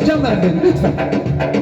lütfen canlarım benim lütfen.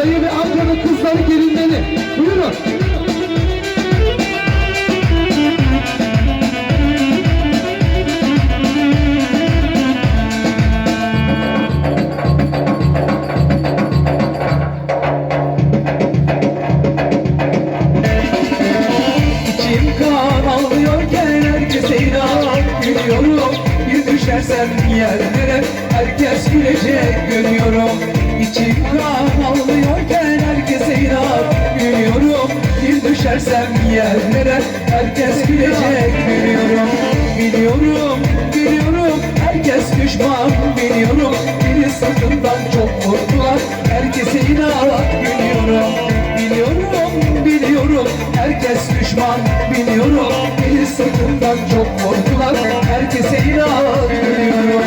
dayı ve amcanın kızları gelinleri gidersem yerlere Herkes gülecek biliyorum Biliyorum, biliyorum Herkes düşman. Biliyorum Beni sakından çok korktular. Herkese inat biliyorum Biliyorum, biliyorum Herkes düşman. Biliyorum Beni sakından çok korktular. Herkese inat biliyorum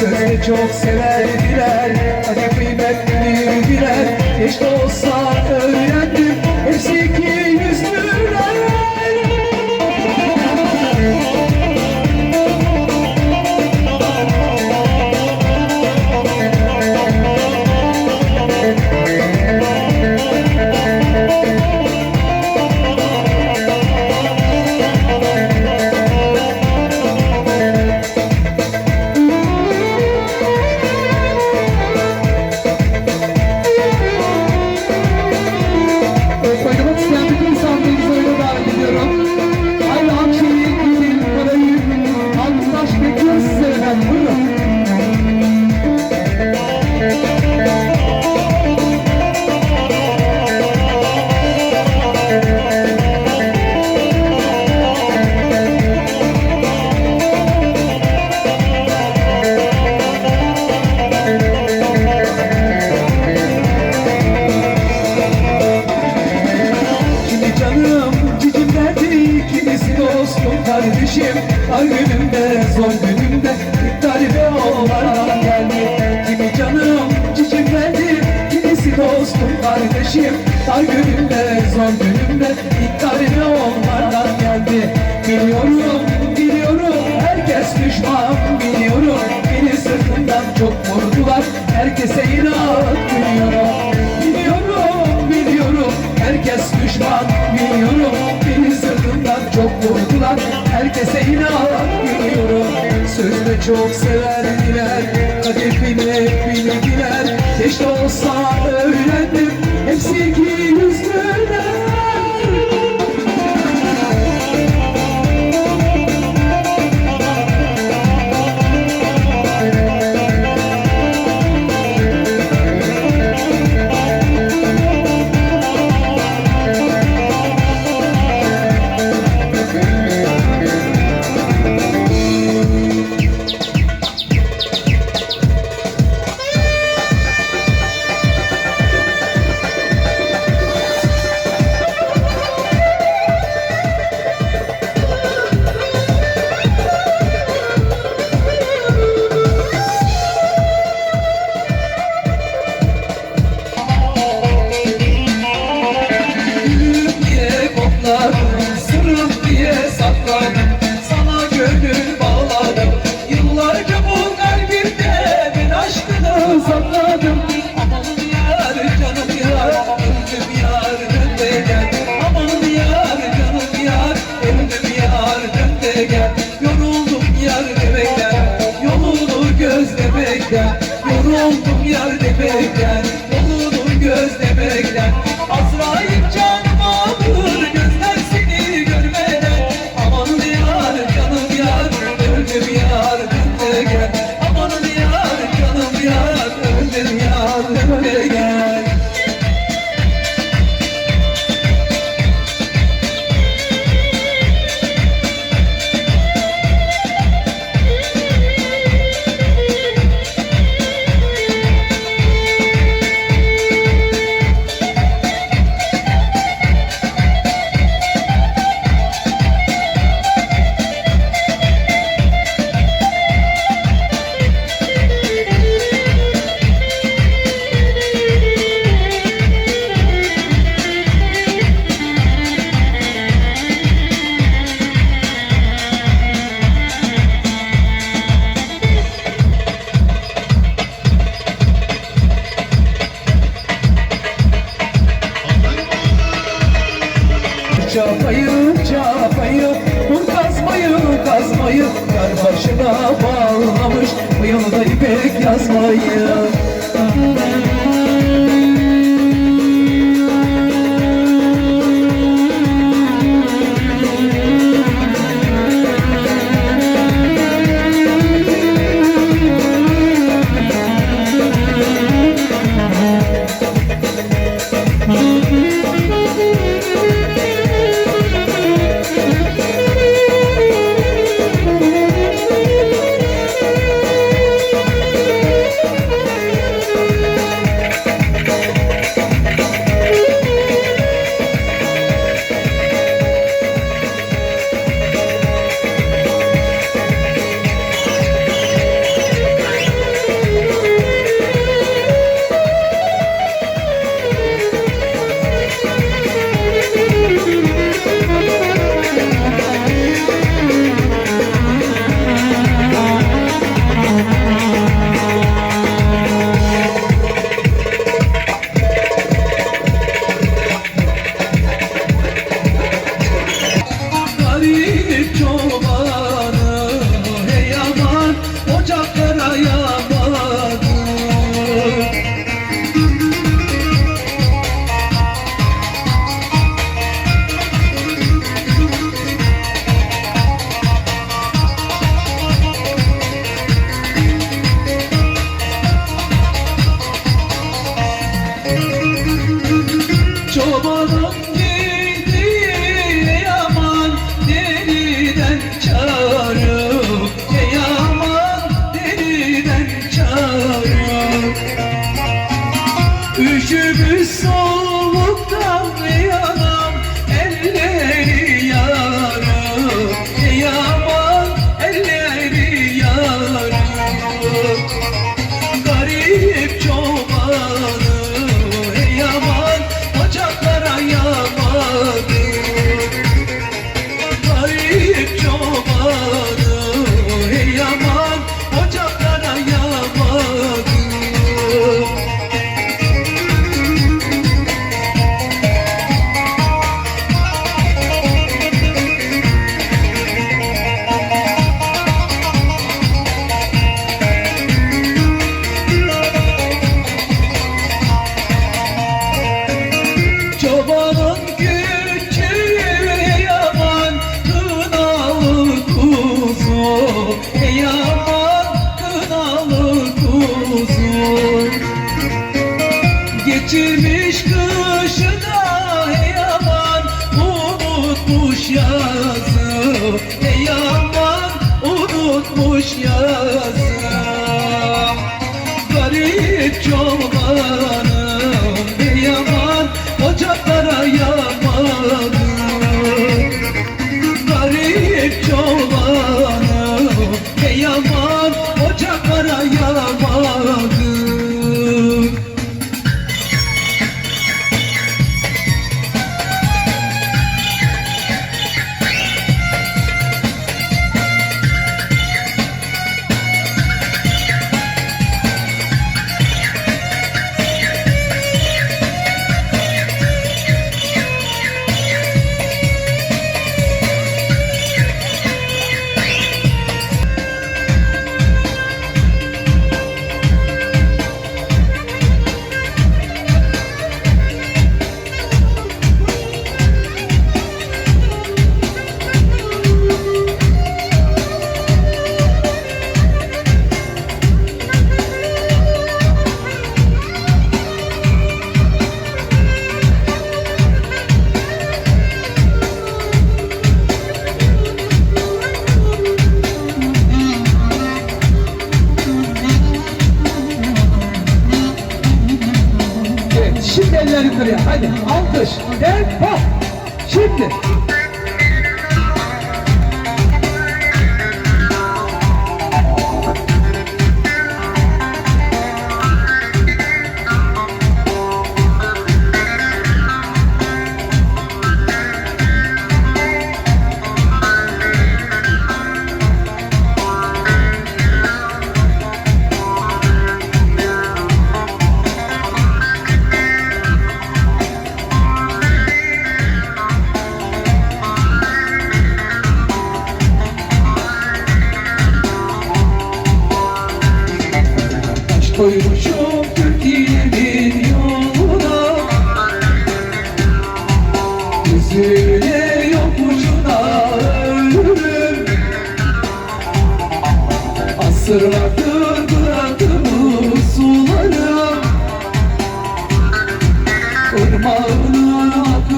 Sözde çok severdiler. Hadi kıymet bilirdiler Keşke olsa öyle. herkes düşman Biliyorum beni sırtımdan çok vurdular. Herkese inanmıyorum Sözde çok severdiler Kadifine bilgiler Keşke olsa öğrendim. Hepsi gibi ipek yazmayı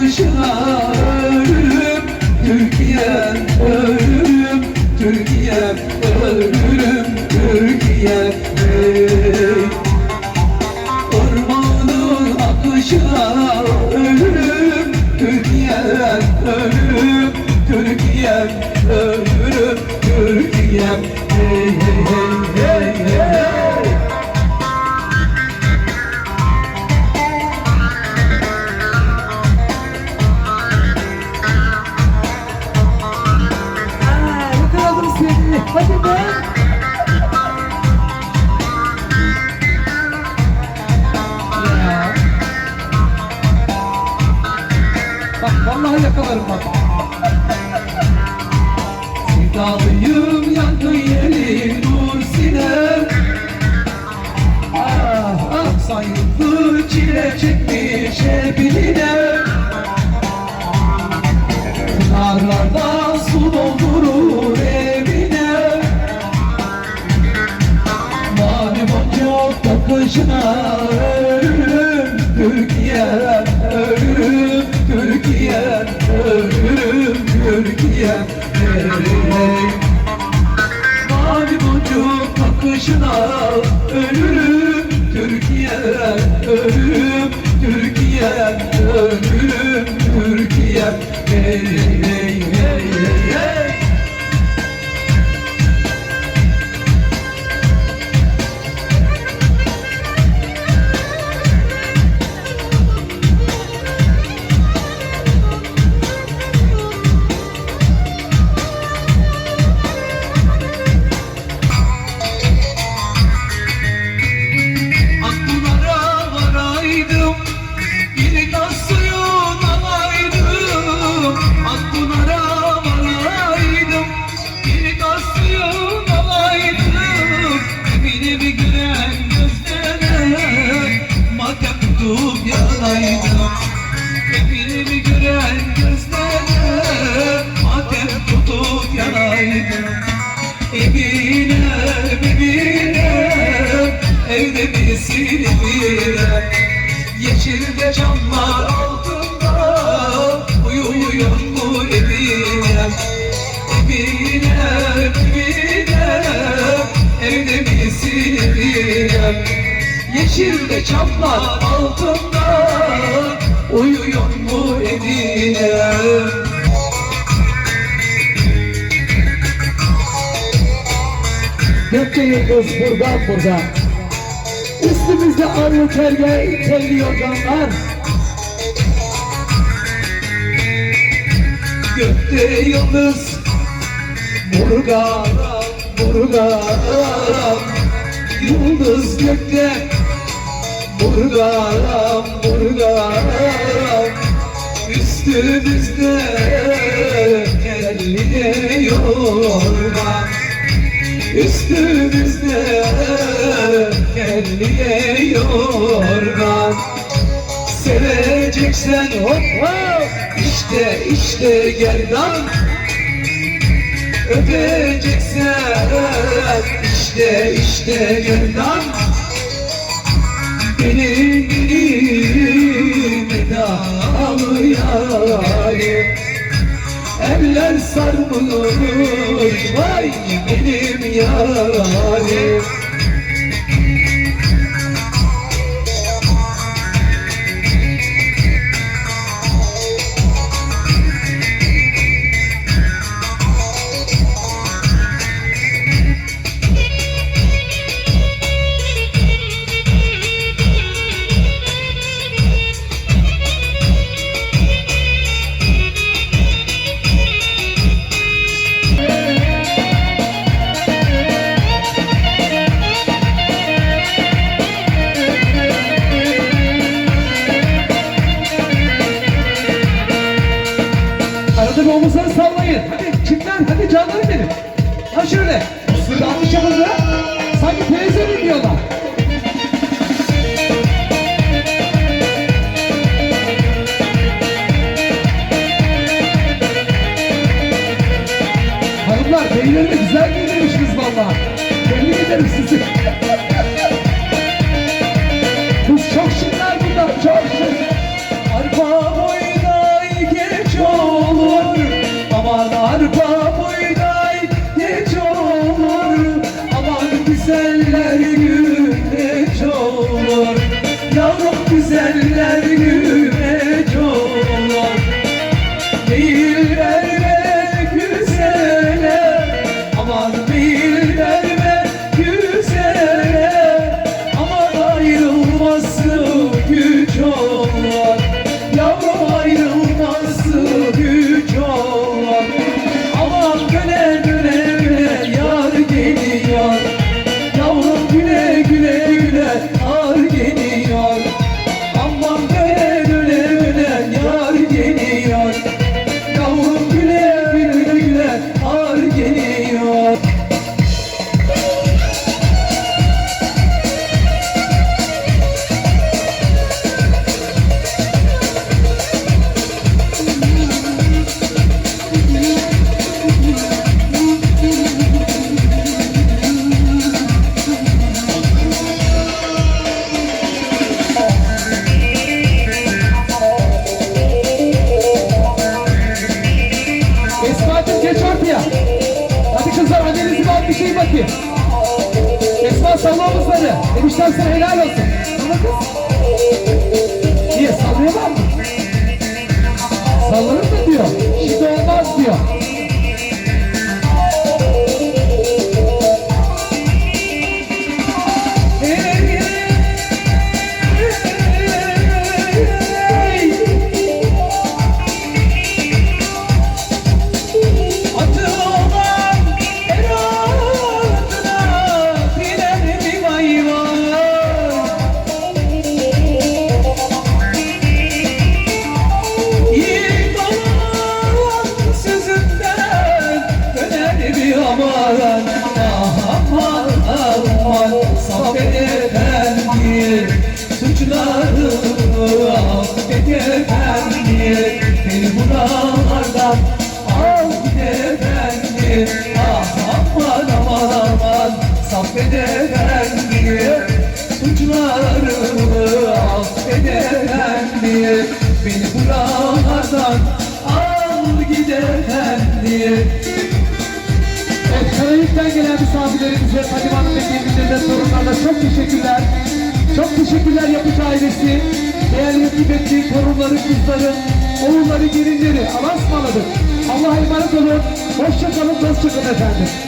akışına ölürüm Türkiye'm ölürüm Türkiye'm ölürüm Türkiye'm hey. Irmağının akışına ölürüm Türkiye'm ölürüm Türkiye'm ölürüm Türkiye'm hey hey hey hey hey Bak vallahi yakalarım bak. Sevdalıyım sinem. Ah ah sayıklı çile çekmiş hepine. Türkiye ölürüm Türkiye hey, hey. Mavi ölürüm Türkiye ölürüm Türkiye ölürüm Yeşilde çamlar altında Uyuyor mu Emine Gökçe yıldız buradan buradan. Üstümüzde arı terge, terliyor canlar. Gökte yıldız Burgan, Burgan Yıldız gökte Burgan, Burgan Üstümüzde kelliye yorgan Üstümüzde kelliye yorgan Seveceksen hop hop işte işte gerdan. Öpeceksen işte işte gerdan Benim vedalı Eller sarmış vay benim yarim canlarım benim. Ha şöyle. gelen misafirlerimize, Tadim Hanım ve kendilerine sorunlarla çok teşekkürler. Çok teşekkürler yapıcı ailesi. Değerli kıymetli torunları, kızları, oğulları, gelinleri. Allah'a ısmarladık. Allah'a emanet olun. Hoşçakalın, dostçakalın efendim.